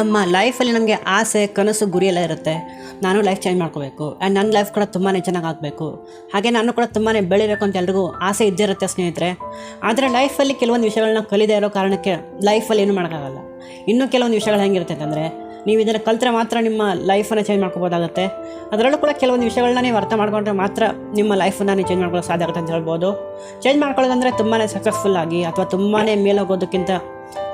ನಮ್ಮ ಲೈಫಲ್ಲಿ ನಮಗೆ ಆಸೆ, ಕನಸು, ಗುರಿ ಎಲ್ಲ ಇರುತ್ತೆ. ನಾನು ಲೈಫ್ ಚೇಂಜ್ ಮಾಡ್ಕೋಬೇಕು. ಆ್ಯಂಡ್ ನನ್ನ ಲೈಫ್ ಕೂಡ ತುಂಬಾ ಚೆನ್ನಾಗಿ ಆಗಬೇಕು. ಹಾಗೆ ನಾನು ಕೂಡ ತುಂಬಾ ಬೆಳಿಬೇಕು ಅಂತ ಎಲ್ರಿಗೂ ಆಸೆ ಇದ್ದೇ ಇರುತ್ತೆ ಸ್ನೇಹಿತರೆ. ಆದರೆ ಲೈಫಲ್ಲಿ ಕೆಲವೊಂದು ವಿಷಯಗಳನ್ನ ಕಲಿದೇ ಇರೋ ಕಾರಣಕ್ಕೆ ಲೈಫಲ್ಲಿ ಏನೂ ಮಾಡೋಕ್ಕಾಗಲ್ಲ. ಇನ್ನೂ ಕೆಲವೊಂದು ವಿಷಯಗಳು ಹೆಂಗಿರುತ್ತೆ ಅಂತಂದರೆ, ನೀವು ಇದನ್ನು ಕಲಿತ್ರೆ ಮಾತ್ರ ನಿಮ್ಮ ಲೈಫನ್ನು ಚೇಂಜ್ ಮಾಡ್ಕೋಬೋದಾಗುತ್ತೆ ಅದರಲ್ಲೂ ಕೂಡ ಕೆಲವೊಂದು ವಿಷಯಗಳನ್ನ ನೀವು ಅರ್ಥ ಮಾಡ್ಕೊಂಡ್ರೆ ಮಾತ್ರ ನಿಮ್ಮ ಲೈಫನ್ನು ನೀವು ಚೇಂಜ್ ಮಾಡ್ಕೊಳ್ಳೋ ಸಾಧ್ಯ ಆಗುತ್ತೆ ಅಂತ ಹೇಳ್ಬೋದು. ಚೇಂಜ್ ಮಾಡ್ಕೊಳ್ಳೋದಂದರೆ ತುಂಬಾ ಸಕ್ಸಸ್ಫುಲ್ ಆಗಿ ಅಥವಾ ತುಂಬಾ ಮೇಲೆ ಹೋಗೋದಕ್ಕಿಂತ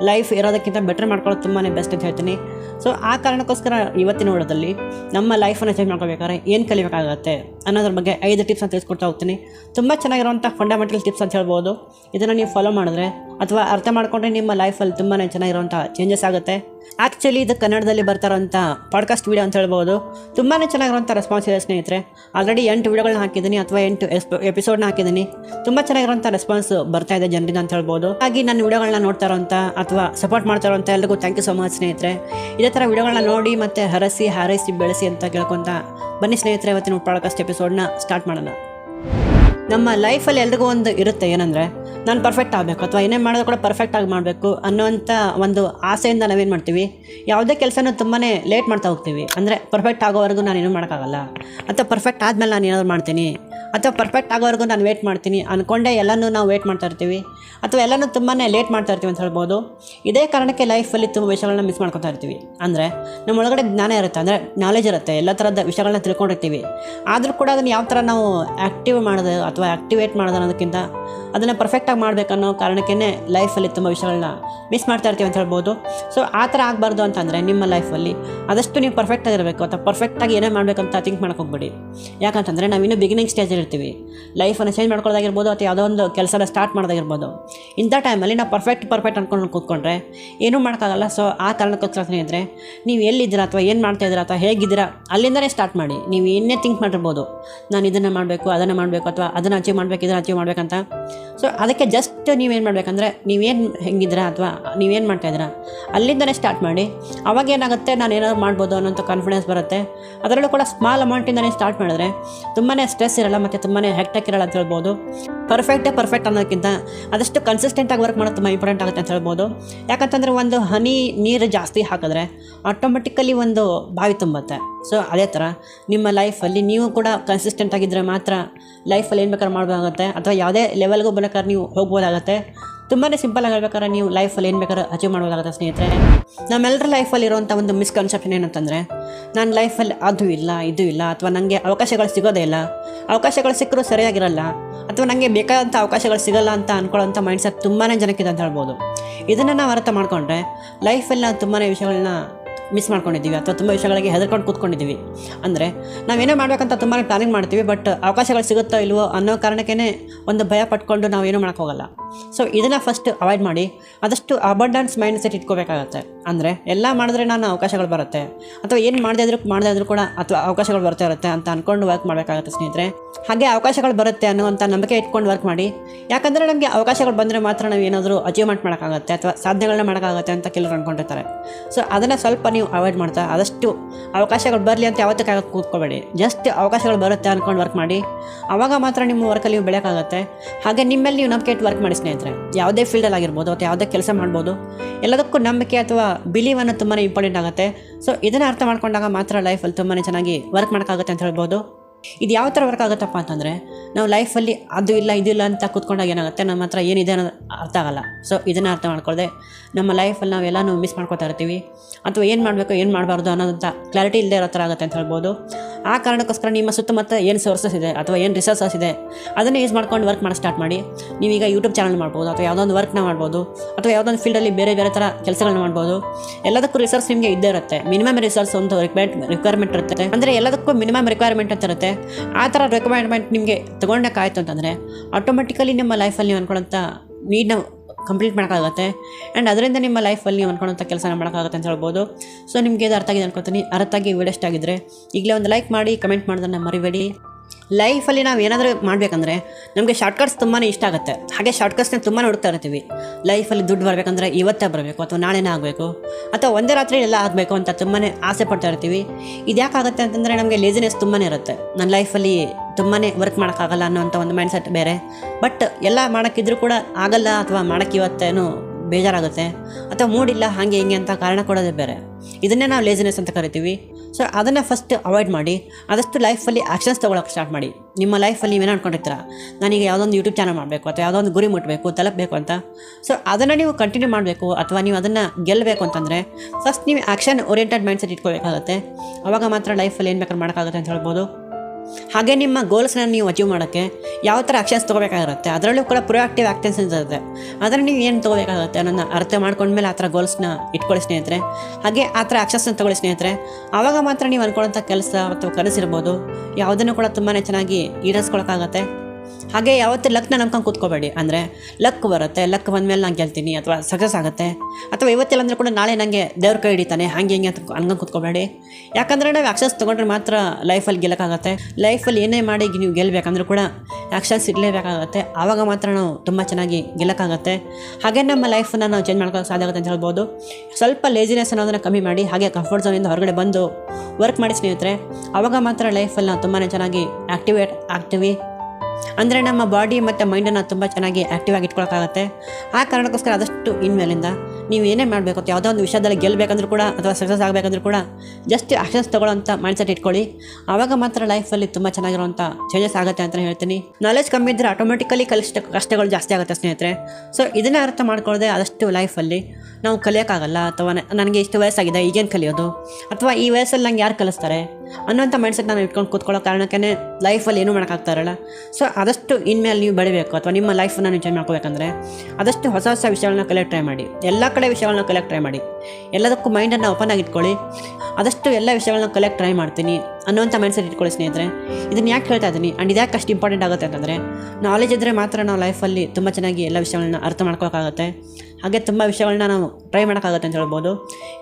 ಲೈಫ್ ಇರೋದಕ್ಕಿಂತ ಬೆಟರ್ ಮಾಡ್ಕೊಳ್ಳೋದು ತುಂಬಾ ಬೆಸ್ಟ್ ಅಂತ ಹೇಳ್ತೀನಿ. ಸೊ ಆ ಕಾರಣಕ್ಕೋಸ್ಕರ ಇವತ್ತಿನ ಓಡದಲ್ಲಿ ನಮ್ಮ ಲೈಫನ್ನು ಚೇಂಜ್ ಮಾಡ್ಕೋಬೇಕಾದ್ರೆ ಏನು ಕಲಿಬೇಕಾಗುತ್ತೆ ಅನ್ನೋದ್ರ ಬಗ್ಗೆ ಐದು ಟಿಪ್ಸ್ ಅಂತ ತಿಳಿಸ್ಕೊಡ್ತಾ ಹೋಗ್ತೀನಿ. ತುಂಬ ಚೆನ್ನಾಗಿರುವಂಥ ಫಂಡಮೆಂಟಲ್ ಟಿಪ್ಸ್ ಅಂತ ಹೇಳ್ಬೋದು. ಇದನ್ನು ನೀವು ಫಾಲೋ ಮಾಡಿದ್ರೆ ಅಥವಾ ಅರ್ಥ ಮಾಡಿಕೊಂಡ್ರೆ ನಿಮ್ಮ ಲೈಫಲ್ಲಿ ತುಂಬಾ ಚೆನ್ನಾಗಿರುವಂಥ ಚೇಂಜಸ್ ಆಗುತ್ತೆ. ಆ್ಯಕ್ಚುಲಿ ಇದು ಕನ್ನಡದಲ್ಲಿ ಬರ್ತಾರಂಥ ಪಾಡ್ಕಾಸ್ಟ್ ವೀಡಿಯೋ ಅಂತ ಹೇಳ್ಬೋದು. ತುಂಬಾ ಚೆನ್ನಾಗಿರುವಂಥ ರೆಸ್ಪಾನ್ಸ್ ಇದೆ ಸ್ನೇಹಿತರೆ. ಆಲ್ರೆಡಿ ಎಂಟು ವೀಡಿಯೋಗಳನ್ನ ಹಾಕಿದ್ದೀನಿ ಅಥವಾ ಎಂಟು ಎಪಿಸೋಡ್ನ ಹಾಕಿದ್ದೀನಿ. ತುಂಬ ಚೆನ್ನಾಗಿರುವಂಥ ರೆಸ್ಪಾನ್ಸ್ ಬರ್ತಾ ಇದೆ ಜನರಿಂದ ಅಂತ ಹೇಳ್ಬೋದು. ಹಾಗೆ ನನ್ನ ವೀಡಿಯೋಗಳನ್ನ ನೋಡ್ತಾ ಇರೋಂಥ ಅಥವಾ ಸಪೋರ್ಟ್ ಮಾಡ್ತಾ ಇರೋಂಥ ಎಲ್ರಿಗೂ ಥ್ಯಾಂಕ್ ಯು ಸೊ ಮಚ್ ಸ್ನೇಹಿತರೆ. ಇದೇ ಥರ ವೀಡಿಯೋಗಳನ್ನ ನೋಡಿ ಮತ್ತು ಹರಸಿ, ಹಾರೈಸಿ, ಬೆಳೆಸಿ ಅಂತ ಕೇಳ್ಕೊತ ಬನ್ನಿ ಸ್ನೇಹಿತರೆ ಇವತ್ತಿನ ಪಾಡ್ಕಾಸ್ಟ್ ಎಪಿಸೋಡ್ನ ಸ್ಟಾರ್ಟ್ ಮಾಡೋಣ. ನಮ್ಮ ಲೈಫಲ್ಲಿ ಎಲ್ರಿಗೂ ಒಂದು ಇರುತ್ತೆ ಏನಂದರೆ ನಾನು ಪರ್ಫೆಕ್ಟ್ ಆಗಬೇಕು ಅಥವಾ ಏನೇ ಮಾಡೋದು ಕೂಡ ಪರ್ಫೆಕ್ಟಾಗಿ ಮಾಡಬೇಕು ಅನ್ನೋವಂಥ ಒಂದು ಆಸೆಯಿಂದ ನಾವೇನು ಮಾಡ್ತೀವಿ? ಯಾವುದೇ ಕೆಲಸನೂ ತುಂಬಾ ಲೇಟ್ ಮಾಡ್ತಾ ಹೋಗ್ತೀವಿ. ಅಂದರೆ ಪರ್ಫೆಕ್ಟ್ ಆಗೋವರೆಗೂ ನಾನು ಏನೂ ಮಾಡೋಕ್ಕಾಗಲ್ಲ. ಅಥವಾ ಪರ್ಫೆಕ್ಟ್ ಆದಮೇಲೆ ನಾನು ಏನಾದರೂ ಮಾಡ್ತೀನಿ. ಅಥವಾ ಪರ್ಫೆಕ್ಟ್ ಆಗೋವರೆಗೂ ನಾನು ವೇಟ್ ಮಾಡ್ತೀನಿ ಅಂದ್ಕೊಂಡೇ ಎಲ್ಲನೂ ನಾವು ವೇಟ್ ಮಾಡ್ತಾ ಇರ್ತೀವಿ ಅಥವಾ ಎಲ್ಲನೂ ತುಂಬಾ ಲೇಟ್ ಮಾಡ್ತಾ ಇರ್ತೀವಿ ಅಂತ ಹೇಳ್ಬೋದು. ಇದೇ ಕಾರಣಕ್ಕೆ ಲೈಫಲ್ಲಿ ತುಂಬ ವಿಷಯಗಳನ್ನ ಮಿಸ್ ಮಾಡ್ಕೊತಾ ಇರ್ತೀವಿ. ಅಂದರೆ ನಮ್ಮ ಒಳಗಡೆ ಜ್ಞಾನ ಇರುತ್ತೆ, ಅಂದರೆ ನಾಲೆಜ್ ಇರುತ್ತೆ, ಎಲ್ಲ ಥರದ ವಿಷಯಗಳನ್ನ ತಿಳ್ಕೊಂಡಿರ್ತೀವಿ. ಆದರೂ ಕೂಡ ಅದನ್ನು ಯಾವ ಥರ ನಾವು ಆ್ಯಕ್ಟಿವ್ ಮಾಡೋದು ಅಥವಾ ಆ್ಯಕ್ಟಿವೇಟ್ ಮಾಡೋದು ಅನ್ನೋದಕ್ಕಿಂತ ಅದನ್ನು ಪರ್ಫೆಕ್ಟಾಗಿ ಮಾಡಬೇಕನ್ನೋ ಕಾರಣಕ್ಕೇ ಲೈಫಲ್ಲಿ ತುಂಬ ವಿಷಯಗಳನ್ನ ಮಿಸ್ ಮಾಡ್ತಾ ಇರ್ತೀವಿ ಅಂತ ಹೇಳ್ಬೋದು. ಸೊ ಆ ಥರ ಆಗಬಾರ್ದು ಅಂತಂದರೆ ನಿಮ್ಮ ಲೈಫಲ್ಲಿ ಆದಷ್ಟು ನೀವು ಪರ್ಫೆಕ್ಟಾಗಿರಬೇಕು ಅಥವಾ ಪರ್ಫೆಕ್ಟಾಗಿ ಏನೇ ಮಾಡಬೇಕಂತ ಥಿಂಕ್ ಮಾಡಕ್ಕೆ ಹೋಗ್ಬೇಡಿ. ಯಾಕಂತಂದರೆ ನಾವು ಇನ್ನೂ ಬಿಗಿನಿಂಗ್ ಸ್ಟೇಜಲ್ಲಿ ಇರ್ತೀವಿ. ಲೈಫನ್ನು ಚೇಂಜ್ ಮಾಡ್ಕೊಳ್ಳೋದಾಗಿರ್ಬೋದು ಅಥವಾ ಯಾವುದೋ ಒಂದು ಕೆಲಸನ ಸ್ಟಾರ್ಟ್ ಮಾಡೋದಾಗಿರ್ಬೋದು. ಇಂಥ ಟೈಮಲ್ಲಿ ನಾವು ಪರ್ಫೆಕ್ಟ್ ಪರ್ಫೆಕ್ಟ್ ಅಂದ್ಕೊಂಡು ಕೂತ್ಕೊಂಡ್ರೆ ಏನೂ ಮಾಡೋಕ್ಕಾಗಲ್ಲ. ಸೊ ಆ ಕಾರಣಕ್ಕೋಸ್ಕರ ಸ್ನೇಹಿತರೆ, ನೀವು ಎಲ್ಲಿದ್ದೀರಾ ಅಥವಾ ಏನು ಮಾಡ್ತಾ ಇದ್ದೀರಾ ಅಥವಾ ಹೇಗಿದ್ದೀರಾ ಅಲ್ಲಿಂದನೇ ಸ್ಟಾರ್ಟ್ ಮಾಡಿ. ನೀವು ಏನೇ ಥಿಂಕ್ ಮಾಡಿರ್ಬೋದು. ನಾನು ಇದನ್ನು ಮಾಡಬೇಕು, ಅದನ್ನು ಮಾಡಬೇಕು ಅಥವಾ ಅದನ್ನು ಅಚೀವ್ ಮಾಡಬೇಕು, ಇದನ್ನು ಅಚೀವ್ ಮಾಡಬೇಕಂತ. ಸೊ ಅದಕ್ಕೆ ಜಸ್ಟ್ ನೀವೇನು ಮಾಡಬೇಕಂದ್ರೆ ನೀವೇನು ಹೆಂಗಿದ್ದೀರಾ ಅಥವಾ ನೀವೇನು ಮಾಡ್ತಾ ಇದ್ದೀರಾ ಅಲ್ಲಿಂದನೇ ಸ್ಟಾರ್ಟ್ ಮಾಡಿ. ಅವಾಗ ಏನಾಗುತ್ತೆ, ನಾನು ಏನಾದರೂ ಮಾಡ್ಬೋದು ಅನ್ನೋಂಥ ಕಾನ್ಫಿಡೆನ್ಸ್ ಬರುತ್ತೆ. ಅದರಲ್ಲೂ ಕೂಡ ಸ್ಮಾಲ್ ಅಮೌಂಟಿಂದಲೇ ಸ್ಟಾರ್ಟ್ ಮಾಡಿದ್ರೆ ತುಂಬಾ ಸ್ಟ್ರೆಸ್ ಇರಲ್ಲ. ಮತ್ತು ತುಂಬಾ ಹೆಕ್ಟಕ್ ಇರಲ್ಲ ಅಂತ ಹೇಳ್ಬೋದು. ಪರ್ಫೆಕ್ಟೇ ಪರ್ಫೆಕ್ಟ್ ಅನ್ನೋದಕ್ಕಿಂತ ಅದಷ್ಟು ಕನ್ಸಿಸ್ಟೆಂಟಾಗಿ ವರ್ಕ್ ಮಾಡೋದು ತುಂಬ ಇಂಪಾರ್ಟೆಂಟ್ ಆಗುತ್ತೆ ಅಂತ ಹೇಳ್ಬೋದು. ಯಾಕಂತಂದರೆ ಒಂದು ಹನಿ ನೀರು ಜಾಸ್ತಿ ಹಾಕಿದ್ರೆ ಆಟೋಮೆಟಿಕಲಿ ಒಂದು ಬಾವಿ ತುಂಬುತ್ತೆ. ಸೊ ಅದೇ ಥರ ನಿಮ್ಮ ಲೈಫಲ್ಲಿ ನೀವು ಕೂಡ ಕನ್ಸಿಸ್ಟೆಂಟ್ ಆಗಿದ್ದರೆ ಮಾತ್ರ ಲೈಫಲ್ಲಿ ಏನು ಬೇಕಾದ್ರೂ ಮಾಡಬೇಕಾಗುತ್ತೆ ಅಥವಾ ಯಾವುದೇ ಲೆವೆಲ್ಗೂ ಬೇಕಾದ್ರೆ ನೀವು ಹೋಗ್ಬೋದಾಗತ್ತೆ. ತುಂಬಾ ಸಿಂಪಲ್ ಹೇಳ್ಬೇಕಾದ್ರೆ ನೀವು ಲೈಫಲ್ಲಿ ಏನು ಬೇಕಾದ್ರೂ ಅಚೀವ್ ಮಾಡ್ಬೋದಾಗುತ್ತೆ ಸ್ನೇಹಿತರೆ. ನಮ್ಮೆಲ್ಲರ ಲೈಫಲ್ಲಿ ಇರುವಂಥ ಒಂದು ಮಿಸ್ಕನ್ಸೆಪ್ಷನ್ ಏನಂತಂದರೆ, ನಾನು ಲೈಫಲ್ಲಿ ಅದು ಇಲ್ಲ, ಇದು ಇಲ್ಲ, ಅಥವಾ ನನಗೆ ಅವಕಾಶಗಳು ಸಿಗೋದೇ ಇಲ್ಲ. ಅವಕಾಶಗಳು ಸಿಕ್ಕರೂ ಸರಿಯಾಗಿರಲ್ಲ, ಅಥವಾ ನನಗೆ ಬೇಕಾದಂಥ ಅವಕಾಶಗಳು ಸಿಗಲ್ಲ ಅಂತ ಅಂದ್ಕೊಳ್ಳೋಂಥ ಮೈಂಡ್ಸೆಟ್ ತುಂಬಾ ಜನಕ್ಕಿದೆ ಅಂತ ಹೇಳ್ಬೋದು. ಇದನ್ನು ನಾವು ಅರ್ಥ ಮಾಡಿಕೊಂಡ್ರೆ ಲೈಫಲ್ಲಿ ನಾವು ತುಂಬಾ ವಿಷಯಗಳನ್ನ ಮಿಸ್ ಮಾಡ್ಕೊಂಡಿದ್ದೀವಿ. ಅಥವಾ ತುಂಬ ವಿಷಯಗಳಿಗೆ ಹೆದರ್ಕೊಂಡು ಕೂತ್ಕೊಂಡಿದ್ದೀವಿ. ಅಂದರೆ ನಾವೇನೋ ಮಾಡಬೇಕಂತ ತುಂಬಾ ಪ್ಲಾನಿಂಗ್ ಮಾಡ್ತೀವಿ ಬಟ್ ಅವಕಾಶಗಳು ಸಿಗುತ್ತೋ ಇಲ್ವೋ ಅನ್ನೋ ಕಾರಣಕ್ಕೇ ಒಂದು ಭಯ ಪಟ್ಕೊಂಡು ನಾವು ಏನೂ ಮಾಡೋಕ್ಕೋಗಲ್ಲ ಸೊ ಇದನ್ನು ಫಸ್ಟ್ ಅವಾಯ್ಡ್ ಮಾಡಿ ಆದಷ್ಟು ಅಬಂಡನ್ಸ್ ಮೈಂಡ್ ಸೆಟ್ ಇಟ್ಕೋಬೇಕಾಗತ್ತೆ. ಅಂದರೆ ಎಲ್ಲ ಮಾಡಿದ್ರೆ ನಾನು ಅವಕಾಶಗಳು ಬರುತ್ತೆ. ಅಥವಾ ಏನು ಮಾಡದೇ ಇದ್ರೂ ಮಾಡದೇ ಇದ್ರೂ ಕೂಡ ಅಥವಾ ಅವಕಾಶಗಳು ಬರ್ತಾ ಇರುತ್ತೆ ಅಂತ ಅಂದ್ಕೊಂಡು ವರ್ಕ್ ಮಾಡಬೇಕಾಗುತ್ತೆ ಸ್ನೇಹಿತರೆ. ಹಾಗೆ ಅವಕಾಶಗಳು ಬರುತ್ತೆ ಅನ್ನುವಂಥ ನಂಬಿಕೆ ಇಟ್ಕೊಂಡು ವರ್ಕ್ ಮಾಡಿ. ಯಾಕಂದರೆ ನಮಗೆ ಅವಕಾಶಗಳು ಬಂದರೆ ಮಾತ್ರ ನಾವು ಏನಾದರೂ ಅಚೀವ್ಮೆಂಟ್ ಮಾಡೋಕ್ಕಾಗತ್ತೆ ಅಥವಾ ಸಾಧನೆಗಳನ್ನ ಮಾಡೋಕ್ಕಾಗತ್ತೆ ಅಂತ ಕೆಲವರು ಅಂದ್ಕೊಂಡಿರ್ತಾರೆ ಸೊ ಅದನ್ನು ಸ್ವಲ್ಪ ನೀವು ಅವಾಯ್ಡ್ ಮಾಡ್ತಾ, ಆದಷ್ಟು ಅವಕಾಶಗಳು ಬರಲಿ ಅಂತ ಯಾವತ್ತಕ್ಕಾಗ ಕೂತ್ಕೋಬೇಡಿ. ಜಸ್ಟ್ ಅವಕಾಶಗಳು ಬರುತ್ತೆ ಅಂದ್ಕೊಂಡು ವರ್ಕ್ ಮಾಡಿ. ಆವಾಗ ಮಾತ್ರ ನಿಮ್ಮ ವರ್ಕಲ್ಲಿ ನೀವು ಬೆಳೆಯೋಕ್ಕಾಗತ್ತೆ. ಹಾಗೆ ನಿಮ್ಮಲ್ಲಿ ನೀವು ನಂಬಿಕೆ ಇಟ್ಟು ವರ್ಕ್ ಮಾಡಿ ಸ್ನೇಹಿತರೆ. ಯಾವುದೇ ಫೀಲ್ಡಲ್ಲಿ ಆಗಿರ್ಬೋದು ಅಥವಾ ಯಾವುದೇ ಕೆಲಸ ಮಾಡ್ಬೋದು, ಎಲ್ಲದಕ್ಕೂ ನಂಬಿಕೆ ಅಥವಾ ಬಿಲೀವ್ ಅನ್ನೋದು ತುಂಬಾ ಇಂಪಾರ್ಟೆಂಟ್ ಆಗುತ್ತೆ. ಸೊ ಇದನ್ನು ಅರ್ಥ ಮಾಡ್ಕೊಂಡಾಗ ಮಾತ್ರ ಲೈಫಲ್ಲಿ ತುಂಬಾ ಚೆನ್ನಾಗಿ ವರ್ಕ್ ಮಾಡೋಕ್ಕಾಗುತ್ತೆ ಅಂತ ಹೇಳ್ಬೋದು. ಇದು ಯಾವ ಥರ ವರ್ಕ್ ಆಗುತ್ತಪ್ಪ ಅಂತಂದರೆ, ನಾವು ಲೈಫಲ್ಲಿ ಅದು ಇಲ್ಲ, ಇದು ಇಲ್ಲ ಅಂತ ಕೂತ್ಕೊಂಡಾಗ ಏನಾಗುತ್ತೆ? ನಮ್ಮ ಹತ್ರ ಏನಿದೆ ಅನ್ನೋದು ಅರ್ಥ ಆಗಲ್ಲ. ಸೊ ಇದನ್ನು ಅರ್ಥ ಮಾಡ್ಕೊಳ್ಳದೆ ನಮ್ಮ ಲೈಫಲ್ಲಿ ನಾವು ಎಲ್ಲನೂ ಮಿಸ್ ಮಾಡ್ಕೊತಾ ಇರ್ತೀವಿ. ಅಥವಾ ಏನು ಮಾಡಬೇಕು, ಏನು ಮಾಡಬಾರ್ದು ಅನ್ನೋದಂಥ ಕ್ಲಾರಿಟಿ ಇಲ್ಲದೆ ಇರೋ ಥರ ಆಗುತ್ತೆ ಅಂತ ಹೇಳ್ಬೋದು. ಆ ಕಾರಣಕ್ಕೋಸ್ಕರ ನಿಮ್ಮ ಸುತ್ತಮುತ್ತ ಏನು ಸೋರ್ಸಸ್ ಇದೆ ಅಥವಾ ಏನು ರಿಸೋರ್ಸಸ್ ಇದೆ, ಅದನ್ನು ಯೂಸ್ ಮಾಡ್ಕೊಂಡು ವರ್ಕ್ ಮಾಡಿ ಸ್ಟಾರ್ಟ್ ಮಾಡಿ. ನೀವೀಗ ಯೂಟ್ಯೂಬ್ ಚಾನಲ್ ಮಾಡ್ಬೋದು, ಅಥವಾ ಯಾವುದೋ ಒಂದು ವರ್ಕ್ನ ಮಾಡ್ಬೋದು, ಅಥವಾ ಯಾವುದೊಂದು ಫೀಲ್ಡಲ್ಲಿ ಬೇರೆ ಬೇರೆ ಥರ ಕೆಲಸಗಳನ್ನ ಮಾಡ್ಬೋದು. ಎಲ್ಲದಕ್ಕೂ ರಿಸೋರ್ಸ್ ನಿಮಗೆ ಇದ್ದೇ ಇರುತ್ತೆ. ಮಿನಿಮಮ್ ರಿಸೋರ್ಸ್ ಒಂದು ರಿಕ್ವೈರ್ಮೆಂಟ್ ರಿಕ್ವೈರ್ಮೆಂಟ್ ಇರುತ್ತೆ. ಅಂದರೆ ಎಲ್ಲದಕ್ಕೂ ಮಿನಿಮಮ್ ರಿಕ್ವೈರ್ಮೆಂಟ್ ಅಂತ ಇರುತ್ತೆ. ಆ ಥರ ರೆಕಮೆಂಡ್ಮೆಂಟ್ ನಿಮಗೆ ತೊಗೊಂಡಕ್ಕಾಯ್ತು ಅಂತಂದರೆ ಆಟೋಮೆಟಿಕಲಿ ನಿಮ್ಮ ಲೈಫಲ್ಲಿ ನೀವು ಅಂದ್ಕೊಳ್ಳೋಂಥ ನೀಡನ್ನ ಕಂಪ್ಲೀಟ್ ಮಾಡೋಕ್ಕಾಗುತ್ತೆ. ಆ್ಯಂಡ್ ಅದರಿಂದ ನಿಮ್ಮ ಲೈಫಲ್ಲಿ ನೀವು ಅಂದ್ಕೊಳ್ಳೋಂಥ ಕೆಲಸನ ಮಾಡೋಕ್ಕಾಗುತ್ತೆ ಅಂತ ಹೇಳ್ಬೋದು. ಸೊ ನಿಮಗೆ ಇದು ಅರ್ಥ ಆಗಿದೆ ಅನ್ಕೊತೀನಿ. ಅರ್ಥ ಆಗಿ ವಿಡಿಯೋ ಆಗಿದ್ರೆ ಈಗಲೇ ಒಂದು ಲೈಕ್ ಮಾಡಿ ಕಮೆಂಟ್ ಮಾಡೋದನ್ನು ಮರಿಬೇಡಿ. ಲೈಫಲ್ಲಿ ನಾವು ಏನಾದರೂ ಮಾಡಬೇಕಂದ್ರೆ ನಮಗೆ ಶಾರ್ಟ್ಕಟ್ಸ್ ತುಂಬಾ ಇಷ್ಟ ಆಗುತ್ತೆ. ಹಾಗೆ ಶಾರ್ಟ್ಕಟ್ಸ್ನ ತುಂಬಾ ಹುಡುಕ್ತಾ ಇರ್ತೀವಿ. ಲೈಫಲ್ಲಿ ದುಡ್ಡು ಬರಬೇಕಂದ್ರೆ ಇವತ್ತೇ ಬರಬೇಕು ಅಥವಾ ನಾಳೆನೇ ಆಗಬೇಕು ಅಥವಾ ಒಂದೇ ರಾತ್ರಿ ಎಲ್ಲ ಆಗಬೇಕು ಅಂತ ತುಂಬಾ ಆಸೆ ಪಡ್ತಾ ಇರ್ತೀವಿ. ಇದು ಯಾಕಾಗುತ್ತೆ ಅಂತಂದರೆ ನಮಗೆ ಲೇಜಿನೆಸ್ ತುಂಬಾ ಇರುತ್ತೆ. ನನ್ನ ಲೈಫಲ್ಲಿ ತುಂಬಾ ವರ್ಕ್ ಮಾಡೋಕ್ಕಾಗಲ್ಲ ಅನ್ನೋಂಥ ಒಂದು ಮೈಂಡ್ ಸೆಟ್ ಬೇರೆ. ಬಟ್ ಎಲ್ಲ ಮಾಡೋಕ್ಕಿದ್ರೂ ಕೂಡ ಆಗಲ್ಲ ಅಥವಾ ಮಾಡೋಕ್ಕೆ ಇವತ್ತೇನು ಬೇಜಾರಾಗುತ್ತೆ. ಅಥವಾ ಮೂಡಿಲ್ಲ ಹಾಗೆ ಹಿಂಗೆ ಅಂತ ಕಾರಣ ಕೊಡೋದೇ ಬೇರೆ. ಇದನ್ನೇ ನಾವು ಲೇಜಿನೆಸ್ ಅಂತ ಕರಿತೀವಿ. ಸೊ ಅದನ್ನು ಫಸ್ಟ್ ಅವಾಯ್ಡ್ ಮಾಡಿ, ಆದಷ್ಟು ಲೈಫಲ್ಲಿ ಆ್ಯಕ್ಷನ್ಸ್ ತೊಗೊಳಕ್ಕೆ ಸ್ಟಾರ್ಟ್ ಮಾಡಿ. ನಿಮ್ಮ ಲೈಫಲ್ಲಿ ನೀವೇನು ಅನ್ಕೊಂಡಿರ್ತೀರ? ನನಗೆ ಯಾವುದೊಂದು ಯೂಟ್ಯೂಬ್ ಚಾನಲ್ ಮಾಡಬೇಕು, ಅಥವಾ ಯಾವುದೋ ಒಂದು ಗುರಿ ಮುಟ್ಟಬೇಕು ತಲುಪಬೇಕು ಅಂತ. ಸೊ ಅದನ್ನು ನೀವು ಕಂಟಿನ್ಯೂ ಮಾಡಬೇಕು, ಅಥವಾ ನೀವು ಅದನ್ನು ಗೆಲ್ಲಬೇಕು ಅಂತಂದರೆ ಫಸ್ಟ್ ನೀವು ಆ್ಯಕ್ಷನ್ ಓರಿಯೆಂಟೆಡ್ ಮೈಂಡ್ಸೆಟ್ ಇಟ್ಕೋಬೇಕಾಗುತ್ತೆ ಅವಾಗ ಮಾತ್ರ ಲೈಫಲ್ಲಿ ಏನು ಬೇಕಾದ್ರೂ ಮಾಡೋಕ್ಕಾಗುತ್ತೆ ಅಂತ ಹೇಳ್ಬೋದು. ಹಾಗೆ ನಿಮ್ಮ ಗೋಲ್ಸ್ನ ನೀವು ಅಚೀವ್ ಮಾಡೋಕ್ಕೆ ಯಾವ ಥರ ಆಕ್ಷನ್ಸ್ ತೊಗೋಬೇಕಾಗಿರುತ್ತೆ? ಅದರಲ್ಲೂ ಕೂಡ ಪ್ರೊಯಾಕ್ಟಿವ್ ಆ್ಯಕ್ಟನ್ಸ್ ಇರುತ್ತೆ ಅದನ್ನು ನೀವು ಏನು ತೊಗೋಬೇಕಾಗುತ್ತೆ ಅನ್ನೋದನ್ನ ಅರ್ಥ ಮಾಡ್ಕೊಂಡ್ಮೇಲೆ ಆ ಥರ ಗೋಲ್ಸ್ನ ಇಟ್ಕೊಳ್ಳಿ ಸ್ನೇಹಿತರೆ. ಹಾಗೆ ಆ ಥರ ಆ್ಯಕ್ಷನ್ಸ್ನ ತೊಗೊಳ್ಳಿ ಸ್ನೇಹಿತರೆ. ಆವಾಗ ಮಾತ್ರ ನೀವು ಅಂದ್ಕೊಳ್ಳೋಂಥ ಕೆಲಸ ಅಥವಾ ಕನಸಿರ್ಬೋದು, ಯಾವುದನ್ನು ಕೂಡ ತುಂಬಾ ಚೆನ್ನಾಗಿ ಈಡೇರಿಸ್ಕೊಳಕ್ಕಾಗತ್ತೆ. ಹಾಗೆ ಯಾವತ್ತೂ ಲಕ್ನ ನಂಬ್ಕೊಂಡು ಕೂತ್ಕೋಬೇಡಿ. ಅಂದರೆ ಲಕ್ ಬರುತ್ತೆ, ಲಕ್ ಬಂದಮೇಲೆ ನಾನು ಗೆಲ್ತೀನಿ ಅಥವಾ ಸಕ್ಸಸ್ ಆಗುತ್ತೆ. ಅಥವಾ ಇವತ್ತಿಲ್ಲ ಅಂದರೆ ಕೂಡ ನಾಳೆ ನನಗೆ ದೇವ್ರ ಕೈ ಹಿಡಿತಾನೆ, ಹಾಗೆ ಹಿಂಗೆ ಅಂತ ಅನ್ಕೊಂಡು ಕೂತ್ಕೋಬೇಡಿ. ಯಾಕಂದರೆ ನಾವು ಆ್ಯಕ್ಷನ್ಸ್ ತೊಗೊಂಡ್ರೆ ಮಾತ್ರ ಲೈಫಲ್ಲಿ ಗೆಲ್ಲಕ್ಕಾಗತ್ತೆ. ಲೈಫಲ್ಲಿ ಏನೇ ಮಾಡಿ ನೀವು ಗೆಲ್ಲಬೇಕಂದ್ರೂ ಕೂಡ ಆ್ಯಕ್ಷನ್ಸ್ ಇರಲೇಬೇಕಾಗತ್ತೆ ಆವಾಗ ಮಾತ್ರ ನಾವು ತುಂಬ ಚೆನ್ನಾಗಿ ಗೆಲ್ಲಕ್ಕಾಗತ್ತೆ. ಹಾಗೆ ನಮ್ಮ ಲೈಫನ್ನು ನಾವು ಚೇಂಜ್ ಮಾಡ್ಕೊಳಕ್ಕೆ ಸಾಧ್ಯ ಆಗುತ್ತೆ ಅಂತ ಹೇಳ್ಬೋದು. ಸ್ವಲ್ಪ ಲೇಜಿನೆಸ್ ಅನ್ನೋದನ್ನು ಕಮ್ಮಿ ಮಾಡಿ, ಹಾಗೆ ಕಂಫರ್ಟ್ ಝೋನಿಂದ ಹೊರಗಡೆ ಬಂದು ವರ್ಕ್ ಮಾಡಿ ಸ್ನೇಹಿತರೆ, ಆವಾಗ ಮಾತ್ರ ಲೈಫಲ್ಲಿ ನಾವು ತುಂಬಾ ಚೆನ್ನಾಗಿ ಆ್ಯಕ್ಟಿವೇಟ್ ಆಗ್ತೀವಿ. ಅಂದರೆ ನಮ್ಮ ಬಾಡಿ ಮತ್ತು ಮೈಂಡನ್ನು ತುಂಬ ಚೆನ್ನಾಗಿ ಆ್ಯಕ್ಟಿವ್ ಆಗಿ ಆ ಕಾರಣಕ್ಕೋಸ್ಕರ ಆದಷ್ಟು ಇನ್ಮೇಲಿಂದ ನೀವು ಏನೇ ಮಾಡಬೇಕು ಯಾವುದೋ ಒಂದು ವಿಷಯದಲ್ಲಿ ಗೆಲ್ಲಬೇಕಂದ್ರೂ ಕೂಡ, ಅಥವಾ ಸಕ್ಸಸ್ ಆಗಬೇಕಂದ್ರೂ ಕೂಡ ಜಸ್ಟ್ ಆಕ್ಷನ್ಸ್ ತೊಗೊಳ್ಳೋಂಥ ಮೈಂಡ್ಸೆಟ್ ಇಟ್ಕೊಳ್ಳಿ. ಆವಾಗ ಮಾತ್ರ ಲೈಫಲ್ಲಿ ತುಂಬ ಚೆನ್ನಾಗಿರುವಂಥ ಚೇಂಜಸ್ ಆಗುತ್ತೆ ಅಂತ ಹೇಳ್ತೀನಿ. ನಾಲೆಜ್ ಕಮ್ಮಿ ಇದ್ದರೆ ಆಟೋಮೆಟಿಕಲಿ ಕಲಿಷ್ಟ ಕಷ್ಟಗಳು ಜಾಸ್ತಿ ಆಗುತ್ತೆ ಸ್ನೇಹಿತರೆ. ಸೊ ಇದನ್ನೇ ಅರ್ಥ ಮಾಡ್ಕೊಳ್ಳದೆ ಆದಷ್ಟು ಲೈಫಲ್ಲಿ ನಾವು ಕಲಿಯೋಕ್ಕಾಗಲ್ಲ ಅಥವಾ ನನಗೆ ಇಷ್ಟು ವಯಸ್ಸಾಗಿದೆ, ಈಗೇನು ಕಲಿಯೋದು? ಅಥವಾ ಈ ವಯಸ್ಸಲ್ಲಿ ನಂಗೆ ಯಾರು ಕಲಿಸ್ತಾರೆ? ಅನ್ನೋಂಥ ಮೈಂಡ್ಸೆಟ್ ನಾನು ಇಟ್ಕೊಂಡು ಕೂತ್ಕೊಳ್ಳೋ ಕಾರಣಕ್ಕೇ ಲೈಫಲ್ಲಿ ಏನೂ ಮಾಡೋಕ್ಕಾಗ್ತಾ ಇರಲ್ಲ ಸೊ ಆದಷ್ಟು ಇನ್ಮೇಲೆ ನೀವು ಬೆಳಿಬೇಕು ಅಥವಾ ನಿಮ್ಮ ಲೈಫನ್ನು ನೀವು ಚೇಂಜ್ ಮಾಡ್ಕೋಬೇಕಂದ್ರೆ, ಆದಷ್ಟು ಹೊಸ ಹೊಸ ವಿಷಯಗಳನ್ನ ಕಲಿಯೋಕ್ಕೆ ಟ್ರೈ ಮಾಡಿ. ಎಲ್ಲ ಕಡೆ ವಿಷಯಗಳನ್ನ ಕಲಿಯೋಕ್ಕೆ ಟ್ರೈ ಮಾಡಿ. ಎಲ್ಲದಕ್ಕೂ ಮೈಂಡನ್ನು ಓಪನ್ ಆಗಿ ಇಟ್ಕೊಳ್ಳಿ ಆದಷ್ಟು ಎಲ್ಲ ವಿಷಯಗಳನ್ನ ಕಲೆಕ್ಟ್ ಟ್ರೈ ಮಾಡ್ತೀನಿ. ಅನ್ನೋಂಥ ಮೈಂಡ್ಸೆಟ್ ಇಟ್ಕೊಳ್ಳಿ ಸ್ನೇಹಿತರೆ. ಇದನ್ನು ಯಾಕೆ ಹೇಳ್ತಾ ಇದ್ದೀನಿ ಆ್ಯಂಡ್ ಇದ್ಯಾಕೆ ಅಷ್ಟು ಇಂಪಾರ್ಟೆಂಟ್ ಆಗುತ್ತೆ ಅಂತಂದರೆ ನಾಲೆಜ್ ಇದ್ದರೆ ಮಾತ್ರ ನಾವು ಲೈಫಲ್ಲಿ ತುಂಬ ಚೆನ್ನಾಗಿ ಎಲ್ಲ ವಿಷಯಗಳನ್ನ ಅರ್ಥ ಮಾಡ್ಕೊಳಕ್ಕಾಗುತ್ತೆ. ಹಾಗೆ ತುಂಬ ವಿಷಯಗಳನ್ನ ನಾವು ಟ್ರೈ ಮಾಡೋಕ್ಕಾಗುತ್ತೆ ಅಂತ ಹೇಳ್ಬೋದು.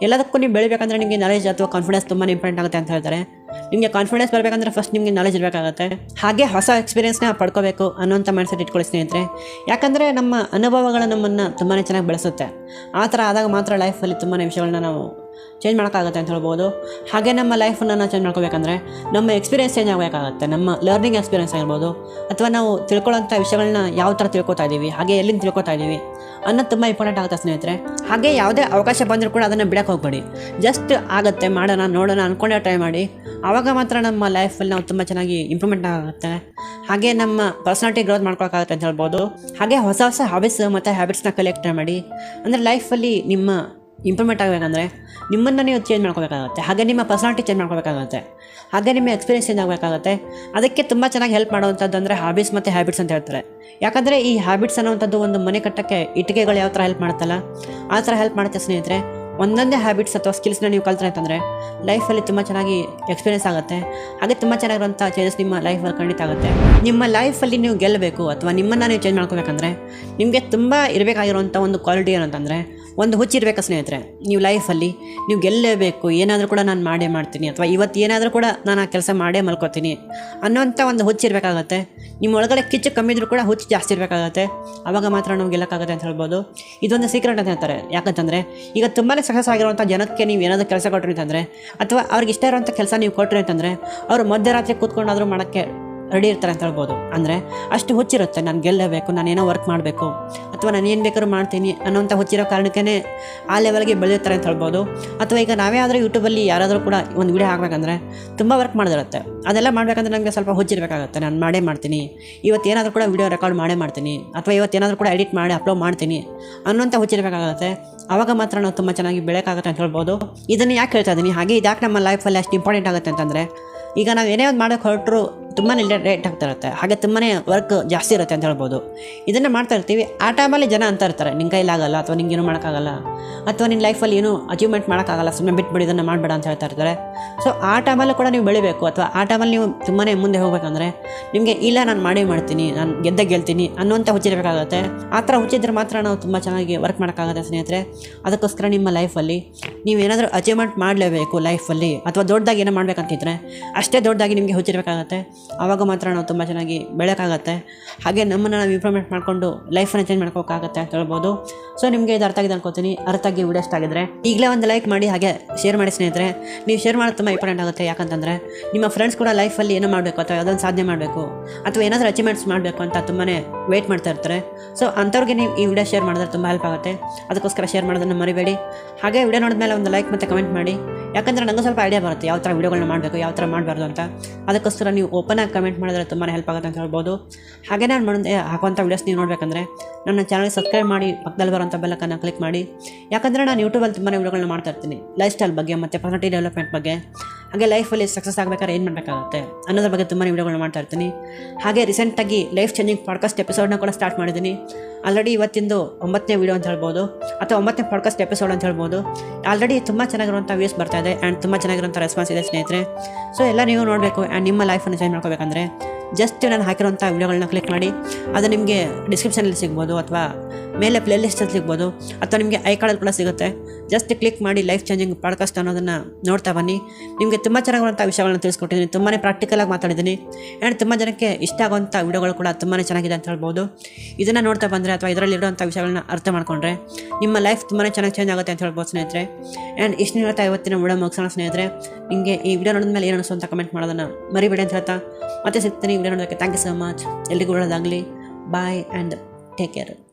ಎಲ್ಲದಕ್ಕೂ ನೀವು ಬೆಳಿಬೇಕಂದ್ರೆ ನಿಮಗೆ ನಾಲೆಜ್ ಅಥವಾ ಕಾನ್ಫಿಡೆನ್ಸ್ ತುಂಬಾ ಇಂಪಾರ್ಟೆಂಟ್ ಆಗುತ್ತೆ ಅಂತ ಹೇಳ್ತಾರೆ. ನಿಮಗೆ ಕಾನ್ಫಿಡೆನ್ಸ್ ಬರಬೇಕಂದ್ರೆ ಫಸ್ಟ್ ನಿಮಗೆ ನಾಲೆಜ್ ಇರಬೇಕಾಗುತ್ತೆ ಹಾಗೆ ಹೊಸ ಎಕ್ಸ್ಪೀರಿಯನ್ಸ್ನ ಪಡ್ಕೋಬೇಕು ಅನ್ನೋಂಥ ಮೈಂಡ್ಸೆಟ್ ಇಟ್ಕೊಳ್ಳಿ ಸ್ನೇಹಿತರೆ. ಯಾಕಂದರೆ ನಮ್ಮ ಅನುಭವಗಳು ನಮ್ಮನ್ನು ತುಂಬಾ ಚೆನ್ನಾಗಿ ಬೆಳೆಸುತ್ತೆ. ಆ ಥರ ಆದಾಗ ಮಾತ್ರ ಲೈಫಲ್ಲಿ ತುಂಬಾ ವಿಷಯಗಳನ್ನ ನಾವು ಚೇಂಜ್ ಮಾಡೋಕ್ಕಾಗುತ್ತೆ ಅಂತ ಹೇಳ್ಬೋದು. ಹಾಗೆ ನಮ್ಮ ಲೈಫನ್ನು ನಾವು ಚೇಂಜ್ ಮಾಡ್ಕೋಬೇಕಂದ್ರೆ ನಮ್ಮ ಎಕ್ಸ್ಪೀರಿಯೆನ್ಸ್ ಚೇಂಜ್ ಆಗಬೇಕಾಗತ್ತೆ. ನಮ್ಮ ಲರ್ನಿಂಗ್ ಎಕ್ಸ್ಪೀರಿಯೆನ್ಸ್ ಆಗಿರ್ಬೋದು. ಅಥವಾ ನಾವು ತಿಳ್ಕೊಳ್ಳೋಂಥ ವಿಷಯಗಳನ್ನ ಯಾವ ಥರ ತಿಳ್ಕೊತಾ ಇದ್ದೀವಿ, ಹಾಗೆ ಎಲ್ಲಿಂದ ತಿಳ್ಕೊತಾ ಇದ್ದೀವಿ ಅನ್ನೋದು ತುಂಬ ಇಂಪಾರ್ಟೆಂಟ್ ಆಗುತ್ತೆ ಸ್ನೇಹಿತರೆ. ಹಾಗೆ ಯಾವುದೇ ಅವಕಾಶ ಬಂದರೂ ಕೂಡ ಅದನ್ನು ಬಿಡಕ್ಕೆ ಹೋಗ್ಬೇಡಿ. ಜಸ್ಟ್ ಆಗುತ್ತೆ, ಮಾಡೋಣ, ನೋಡೋಣ ಅಂದ್ಕೊಂಡೇ ಟ್ರೈ ಮಾಡಿ. ಆವಾಗ ಮಾತ್ರ ನಮ್ಮ ಲೈಫಲ್ಲಿ ನಾವು ತುಂಬ ಚೆನ್ನಾಗಿ ಇಂಪ್ರೂವ್ಮೆಂಟ್ ಆಗುತ್ತೆ. ಹಾಗೆ ನಮ್ಮ ಪರ್ಸನಾಲಿಟಿ ಗ್ರೋತ್ ಮಾಡ್ಕೊಳಕ್ಕಾಗುತ್ತೆ ಅಂತ ಹೇಳ್ಬೋದು. ಹಾಗೆ ಹೊಸ ಹೊಸ ಹಾಬೀಸ್ ಮತ್ತು ಹ್ಯಾಬಿಟ್ಸ್ನ ಕಲೆಕ್ಟ್ ಮಾಡಿ ಅಂದರೆ ಲೈಫಲ್ಲಿ ನಿಮ್ಮ ಇಂಪ್ರೂವ್ಮೆಂಟ್ ಆಗಬೇಕಂದ್ರೆ ನಿಮ್ಮನ್ನು ನೀವು ಚೇಂಜ್ ಮಾಡ್ಕೋಬೇಕಾಗುತ್ತೆ. ಹಾಗೆ ನಿಮ್ಮ ಪರ್ಸನಾಲಿಟಿ ಚೇಂಜ್ ಮಾಡ್ಕೋಬೇಕಾಗುತ್ತೆ. ಹಾಗೆ ನಿಮ್ಮ ಎಕ್ಸ್ಪೀರಿಯನ್ಸ್ ಚೇಂಜ್ ಆಗಬೇಕಾಗುತ್ತೆ. ಅದಕ್ಕೆ ತುಂಬ ಚೆನ್ನಾಗಿ ಹೆಲ್ಪ್ ಮಾಡುವಂಥದ್ದು ಅಂದರೆ ಹಾಬೀಸ್ ಮತ್ತು ಹ್ಯಾಬಿಟ್ಸ್ ಅಂತ ಹೇಳ್ತಾರೆ. ಯಾಕಂದರೆ ಈ ಹ್ಯಾಬಿಟ್ಸ್ ಅನ್ನೋವಂಥದ್ದು ಒಂದು ಮನೆ ಕಟ್ಟಕ್ಕೆ ಇಟ್ಟಿಗೆಗಳು ಯಾವ ಥರ ಹೆಲ್ಪ್ ಮಾಡುತ್ತಲ್ಲ, ಆ ಥರ ಹೆಲ್ಪ್ ಮಾಡುತ್ತೆ ಸ್ನೇಹಿತರೆ. ಒಂದೊಂದೇ ಹ್ಯಾಬಿಟ್ಸ್ ಅಥವಾ ಸ್ಕಿಲ್ಸ್ನ ನೀವು ಕಲ್ತ್ರೆ ಅಂತಂದರೆ ಲೈಫಲ್ಲಿ ತುಂಬ ಚೆನ್ನಾಗಿ ಎಕ್ಸ್ಪೀರಿಯನ್ಸ್ ಆಗುತ್ತೆ. ಹಾಗೆ ತುಂಬ ಚೆನ್ನಾಗಿರುವಂಥ ಚೇಂಜಸ್ ನಿಮ್ಮ ಲೈಫಲ್ಲಿ ಖಂಡಿತ ಆಗುತ್ತೆ. ನಿಮ್ಮ ಲೈಫಲ್ಲಿ ನೀವು ಗೆಲ್ಲಬೇಕು ಅಥವಾ ನಿಮ್ಮನ್ನು ನೀವು ಚೇಂಜ್ ಮಾಡ್ಕೋಬೇಕಂದ್ರೆ ನಿಮಗೆ ತುಂಬ ಇರಬೇಕಾಗಿರುವಂಥ ಒಂದು ಕ್ವಾಲಿಟಿ ಏನಂತಂದರೆ ಒಂದು ಹುಚ್ಚಿರ್ಬೇಕು ಸ್ನೇಹಿತರೆ? ನೀವು ಲೈಫಲ್ಲಿ ನೀವು ಗೆಲ್ಲೇಬೇಕು, ಏನಾದರೂ ಕೂಡ ನಾನು ಮಾಡೇ ಮಾಡ್ತೀನಿ ಅಥವಾ ಇವತ್ತು ಏನಾದರೂ ಕೂಡ ನಾನು ಆ ಕೆಲಸ ಮಾಡೇ ಮಲ್ಕೋತೀನಿ ಅನ್ನೋಂಥ ಒಂದು ಹುಚ್ಚಿರಬೇಕಾಗತ್ತೆ. ನಿಮ್ಮ ಒಳಗಡೆ ಕಿಚ್ಚು ಕಮ್ಮಿ ಇದ್ರೂ ಕೂಡ ಹುಚ್ಚು ಜಾಸ್ತಿ ಇರಬೇಕಾಗತ್ತೆ. ಆವಾಗ ಮಾತ್ರ ನಾವು ಗೆಲ್ಲಕ್ಕಾಗುತ್ತೆ ಅಂತ ಹೇಳ್ಬೋದು. ಇದೊಂದು ಸೀಕ್ರೆಟ್ ಅಂತ ಹೇಳ್ತಾರೆ. ಯಾಕಂತಂದರೆ ಈಗ ತುಂಬಾ ಸಕ್ಸಸ್ ಆಗಿರುವಂಥ ಜನಕ್ಕೆ ನೀವು ಏನಾದರೂ ಕೆಲಸ ಕೊಟ್ಟರಿ ಅಂತಂದರೆ ಅಥವಾ ಅವ್ರಿಗೆ ಇಷ್ಟ ಇರುವಂಥ ಕೆಲಸ ನೀವು ಕೊಟ್ಟರೆ ಅಂತಂದರೆ ಅವರು ಮಧ್ಯರಾತ್ರಿ ಕೂತ್ಕೊಂಡಾದರೂ ಮಾಡೋಕ್ಕೆ ರೆಡಿ ಇರ್ತಾರೆ ಅಂತ ಹೇಳ್ಬೋದು. ಅಂದರೆ ಅಷ್ಟು ಹುಚ್ಚಿರುತ್ತೆ. ನಾನು ಗೆಲ್ಲಬೇಕು, ನಾನು ಏನೋ ವರ್ಕ್ ಮಾಡಬೇಕು, ಅಥವಾ ನಾನು ಏನು ಬೇಕಾದ್ರೂ ಮಾಡ್ತೀನಿ ಅನ್ನೋಂಥ ಹುಚ್ಚಿರೋ ಕಾರಣಕ್ಕೇ ಆ ಲೆವೆಲ್ಗೆ ಬೆಳೆಯುತ್ತಾರೆ ಅಂತ ಹೇಳ್ಬೋದು. ಅಥವಾ ಈಗ ನಾವೇ ಆದರೂ ಯೂಟ್ಯೂಬಲ್ಲಿ ಯಾರಾದರೂ ಕೂಡ ಒಂದು ವೀಡಿಯೋ ಹಾಕಬೇಕಂದ್ರೆ ತುಂಬ ವರ್ಕ್ ಮಾಡಿದಿರುತ್ತೆ. ಅದೆಲ್ಲ ಮಾಡಬೇಕಂದ್ರೆ ನನಗೆ ಸ್ವಲ್ಪ ಹುಚ್ಚಿರಬೇಕಾಗುತ್ತೆ. ನಾನು ಮಾಡೇ ಮಾಡ್ತೀನಿ, ಇವತ್ತು ಏನಾದರೂ ಕೂಡ ವೀಡಿಯೋ ರೆಕಾರ್ಡ್ ಮಾಡೇ ಮಾಡ್ತೀನಿ, ಅಥವಾ ಇವತ್ತು ಏನಾದರೂ ಕೂಡ ಎಡಿಟ್ ಮಾಡಿ ಅಪ್ಲೋಡ್ ಮಾಡ್ತೀನಿ ಅನ್ನೋಂಥ ಹುಚ್ಚಿರಬೇಕಾಗುತ್ತೆ. ಆವಾಗ ಮಾತ್ರ ನಾವು ತುಂಬ ಚೆನ್ನಾಗಿ ಬೆಳೆಯೋಕ್ಕಾಗುತ್ತೆ ಅಂತ ಹೇಳ್ಬೋದು. ಇದನ್ನು ಯಾಕೆ ಹೇಳ್ತಾ ಇದ್ದೀನಿ ಹಾಗೆ ಇದು ಯಾಕೆ ನಮ್ಮ ಲೈಫಲ್ಲಿ ಅಷ್ಟು ಇಂಪಾರ್ಟೆಂಟ್ ಆಗುತ್ತೆ ಅಂತಂದರೆ, ಈಗ ನಾವು ಏನೇ ಒಂದು ಮಾಡೋಕ್ಕೆ ಹೊರಟರು ತುಂಬಾ ಲೇಟ್ ಆಗ್ತಾ ಇರುತ್ತೆ. ಹಾಗೆ ತುಂಬಾ ವರ್ಕ್ ಜಾಸ್ತಿ ಇರುತ್ತೆ ಅಂತ ಹೇಳ್ಬೋದು. ಇದನ್ನು ಮಾಡ್ತಾ ಇರ್ತೀವಿ. ಆ ಟೈಮಲ್ಲಿ ಜನ ಅಂತ ಇರ್ತಾರೆ. ನಿನ್ನ ಕೈಲಾಗಲ್ಲ ಅಥವಾ ನಿಂಗೆ ಏನೂ ಮಾಡೋಕ್ಕಾಗಲ್ಲ. ಅಥವಾ ನಿನ್ನ ಲೈಫಲ್ಲಿ ಏನೂ ಅಚೀವ್ಮೆಂಟ್ ಮಾಡೋಕ್ಕಾಗಲ್ಲ. ಸುಮ್ಮನೆ ಬಿಟ್ಬಿಡಿ, ಇದನ್ನು ಮಾಡಬೇಡ ಅಂತ ಹೇಳ್ತಾ ಇರ್ತಾರೆ. ಸೊ ಆ ಟೈಮಲ್ಲೂ ಕೂಡ ನೀವು ಬೆಳಿಬೇಕು. ಅಥವಾ ಆ ಟೈಮಲ್ಲಿ ನೀವು ತುಂಬಾ ಮುಂದೆ ಹೋಗಬೇಕಂದ್ರೆ ನಿಮಗೆ, ಇಲ್ಲ ನಾನು ಮಾಡಿ ಮಾಡ್ತೀನಿ, ನಾನು ಗೆದ್ದ ಗೆಲ್ತೀನಿ ಅನ್ನೋಂಥ ಹುಚ್ಚಿರಬೇಕಾಗುತ್ತೆ ಆ ಥರ ಹುಚ್ಚಿದ್ರೆ ಮಾತ್ರ ನಾವು ತುಂಬ ಚೆನ್ನಾಗಿ ವರ್ಕ್ ಮಾಡೋಕ್ಕಾಗುತ್ತೆ ಸ್ನೇಹಿತರೆ. ಅದಕ್ಕೋಸ್ಕರ ನಿಮ್ಮ ಲೈಫಲ್ಲಿ ನೀವೇನಾದರೂ ಅಚೀವ್ಮೆಂಟ್ ಮಾಡಲೇಬೇಕು ಲೈಫಲ್ಲಿ ಅಥವಾ ದೊಡ್ಡದಾಗಿ ಏನೋ ಮಾಡ್ಬೇಕಂತಿದ್ರೆ ಅಷ್ಟೇ ದೊಡ್ಡದಾಗಿ ನಿಮಗೆ ಹುಚ್ಚಿರಬೇಕಾಗತ್ತೆ ಆವಾಗ ಮಾತ್ರ ನಾವು ತುಂಬ ಚೆನ್ನಾಗಿ ಬೆಳೆಯೋಕ್ಕಾಗತ್ತೆ ಹಾಗೆ ನಮ್ಮನ್ನು ನಾವು ಇಂಪ್ರೂವ್ಮೆಂಟ್ ಮಾಡಿಕೊಂಡು ಲೈಫನ್ನು ಚೇಂಜ್ ಮಾಡ್ಕೋಕ್ಕಾಗತ್ತೆ ಅಂತ ಹೇಳ್ಬೋದು. ಸೊ ನಿಮಗೆ ಇದು ಅರ್ಥ ಆಗಿದೆ ಅನ್ಕೋತೀನಿ. ಅರ್ಥ ಆಗಿ ವಿಡಿಯೋ ಆಗಿದ್ರೆ ಈಗಲೇ ಒಂದು ಲೈಕ್ ಮಾಡಿ, ಹಾಗೆ ಶೇರ್ ಮಾಡಿ ಸ್ನೇಹಿತರೆ. ನೀವು ಶೇರ್ ಮಾಡೋದು ತುಂಬ ಇಂಪಾರ್ಟೆಂಟ್ ಆಗುತ್ತೆ. ಯಾಕಂತಂದರೆ ನಿಮ್ಮ ಫ್ರೆಂಡ್ಸ್ ಕೂಡ ಲೈಫಲ್ಲಿ ಏನೋ ಮಾಡಬೇಕು ಅಥವಾ ಯಾವುದೊಂದು ಸಾಧನೆ ಮಾಡಬೇಕು ಅಥವಾ ಏನಾದರೂ ಅಚೀವ್ಮೆಂಟ್ಸ್ ಮಾಡಬೇಕು ಅಂತ ತುಂಬಾ ವೆಯ್ಟ್ ಮಾಡ್ತಾ ಇರ್ತಾರೆ. ಸೊ ಅಂಥವ್ರಿಗೆ ನೀವು ಈ ವಿಡಿಯೋ ಶೇರ್ ಮಾಡಿದ್ರೆ ತುಂಬ ಹೆಲ್ಪ್ ಆಗುತ್ತೆ. ಅದಕ್ಕೋಸ್ಕರ ಶೇರ್ ಮಾಡೋದನ್ನು ಮರಿಬೇಡಿ. ಹಾಗೆ ವಿಡಿಯೋ ನೋಡಿದ್ಮೇಲೆ ಒಂದು ಲೈಕ್ ಮತ್ತು ಕಮೆಂಟ್ ಮಾಡಿ. ಯಾಕಂದರೆ ನನಗೆ ಸ್ವಲ್ಪ ಐಡಿಯಾ ಬರುತ್ತೆ ಯಾವ ಥರ ವೀಡಿಯೋಗಳನ್ನ ಮಾಡಬೇಕು ಯಾವ ಥರ ಮಾಡಬಾರ್ದು ಅಂತ. ಅದಕ್ಕೋಸ್ಕರ ನೀವು ಓಪನ್ ಆಗಿ ಕಮೆಂಟ್ ಮಾಡಿದ್ರೆ ತುಂಬಾ ಹೆಲ್ಪ್ ಆಗುತ್ತೆ ಅಂತ ಹೇಳ್ಬೋದು. ಹಾಗೆ ನಾನು ಮುಂದೆ ಹಾಕುವಂಥ ವೀಡಿಯೋಸ್ ನೀವು ನೋಡಬೇಕಂದ್ರೆ, ನನ್ನ ಚಾನಲ್ ಸಬ್ಸ್ಕ್ರೈಬ್ ಮಾಡಿ ಪಕ್ಕದಲ್ಲಿ ಬರೋಂಥ ಬೆಲ್ಲಕ್ಕನ್ನು ಕ್ಲಿಕ್ ಮಾಡಿ. ಯಾಕಂದರೆ ನಾನು ಯೂಟ್ಯೂಬಲ್ಲಿ ತುಂಬಾ ವೀಡಿಯೋಗಳನ್ನ ಮಾಡ್ತಾ ಇರ್ತೀನಿ. ಲೈಫ್ ಸ್ಟೈಲ್ ಬಗ್ಗೆ ಮತ್ತು ಪರ್ಸನಾಲಿಟಿ ಡೆವಲಪ್ಮೆಂಟ್ ಬಗ್ಗೆ. ಹಾಗೆ ಲೈಫಲ್ಲಿ ಸಕ್ಸಸ್ ಆಗಬೇಕಾದ್ರೆ ಏನು ಮಾಡಬೇಕಾಗುತ್ತೆ? ಅನ್ನೋದ್ರ ಬಗ್ಗೆ ತುಂಬಾ ವಿಡಿಯೋಗಳನ್ನ ಮಾಡ್ತಾ ಇರ್ತೀನಿ. ಹಾಗೆ ರೀಸೆಂಟಾಗಿ ಲೈಫ್ ಚೇಂಜಿಂಗ್ ಪಾಡ್ಕಾಸ್ಟ್ ಎಪಿಸೋಡ್ನ ಕೂಡ ಸ್ಟಾರ್ಟ್ ಮಾಡಿದ್ದೀನಿ. ಆಲ್ರೆಡಿ ಇವತ್ತಿಂದು ಒಂಬತ್ತನೇ ವೀಡಿಯೋ ಅಂತ ಹೇಳ್ಬೋದು. ಅಥವಾ ಒಂಬತ್ತನೇ ಪಾಡ್ಕಾಸ್ಟ್ ಎಪಿಸೋಡ್ ಅಂತ ಹೇಳ್ಬೋದು. ಆಲ್ರೆಡಿ ತುಂಬ ಚೆನ್ನಾಗಿರುವಂಥ ವ್ಯೂಸ್ ಬರ್ತಾ ಇದೆ ಆ್ಯಂಡ್ ತುಂಬ ಚೆನ್ನಾಗಿರುವಂಥ ರೆಸ್ಪಾನ್ಸ್ ಇದೆ ಸ್ನೇಹಿತರೆ. ಸೊ ಎಲ್ಲ ನೀವು ನೋಡಬೇಕು ಆ್ಯಂಡ್ ನಿಮ್ಮ ಲೈಫನ್ನು ಚೇಂಜ್ ಮಾಡ್ಕೋಬೇಕಂದ್ರೆ ಜಸ್ಟ್ ನಾನು ಹಾಕಿರೋಂಥ ವಿಡಿಯೋಗಳನ್ನ ಕ್ಲಿಕ್ ಮಾಡಿ, ಅದು ನಿಮಗೆ ಡಿಸ್ಕ್ರಿಪ್ಷನಲ್ಲಿ ಸಿಗ್ಬೋದು ಅಥವಾ ಮೇಲೆ ಪ್ಲೇಲಿಸ್ಟಲ್ಲಿ ಸಿಗ್ಬೋದು, ಅಥವಾ ನಿಮಗೆ ಐ ಕಾರ್ಡಲ್ಲಿ ಕೂಡ ಸಿಗುತ್ತೆ. ಜಸ್ಟ್ ಕ್ಲಿಕ್ ಮಾಡಿ ಲೈಫ್ ಚೇಂಜಿಂಗ್ ಪಾಡ್ಕಾಸ್ಟ್ ಅನ್ನೋದನ್ನು ನೋಡ್ತಾ ಬನ್ನಿ. ನಿಮಗೆ ತುಂಬ ಚೆನ್ನಾಗಿರುವಂಥ ವಿಷಯಗಳನ್ನ ತಿಳಿಸ್ಕೊಟ್ಟಿದ್ದೀನಿ. ತುಂಬಾ ಪ್ರಾಕ್ಟಿಕಲಾಗಿ ಮಾತಾಡಿದ್ದೀನಿ. ಆ್ಯಂಡ್ ತುಂಬ ಜನಕ್ಕೆ ಇಷ್ಟ ಆಗುವಂಥ ವಿಡಿಯೋಗಳು ಕೂಡ ತುಂಬಾ ಚೆನ್ನಾಗಿದೆ ಅಂತ ಹೇಳ್ಬೋದು. ಇದನ್ನು ನೋಡ್ತಾ ಬಂದರೆ ಅಥವಾ ಇದರಲ್ಲಿರುವಂಥ ವಿಷಯಗಳನ್ನ ಅರ್ಥ ಮಾಡಿಕೊಂಡ್ರೆ ನಿಮ್ಮ ಲೈಫ್ ತುಂಬಾ ಚೆನ್ನಾಗಿ ಚೇಂಜ್ ಆಗುತ್ತೆ ಅಂತ ಹೇಳ್ಬೋದು ಸ್ನೇಹಿತರೆ. ಆ್ಯಂಡ್ ಇಷ್ಟು ಹೇಳ್ತಾ ಇವತ್ತಿನ ವಿಡಿಯೋ ಮುಗಿಸೋಣ ಸ್ನೇಹಿತರೆ. ನಿಮಗೆ ಈ ವಿಡಿಯೋ ನೋಡಿದ ಮೇಲೆ ಏನು ಅನಿಸು ಅಂತ ಕಮೆಂಟ್ ಮಾಡೋದನ್ನು ಮರಿಬೇಡಿ ಅಂತ ಹೇಳ್ತಾ. ಮತ್ತೆ ಸಿಗ್ತೀನಿ. ವಿಡಿಯೋ ನೋಡೋದಕ್ಕೆ ಥ್ಯಾಂಕ್ ಯು ಸೊ ಮಚ್ ಎಲ್ಲಿಗೂ ಒಳ್ಳೆಯದಾಗಲಿ. ಬಾಯ್ ಆ್ಯಂಡ್ ಟೇಕ್ ಕೇರ್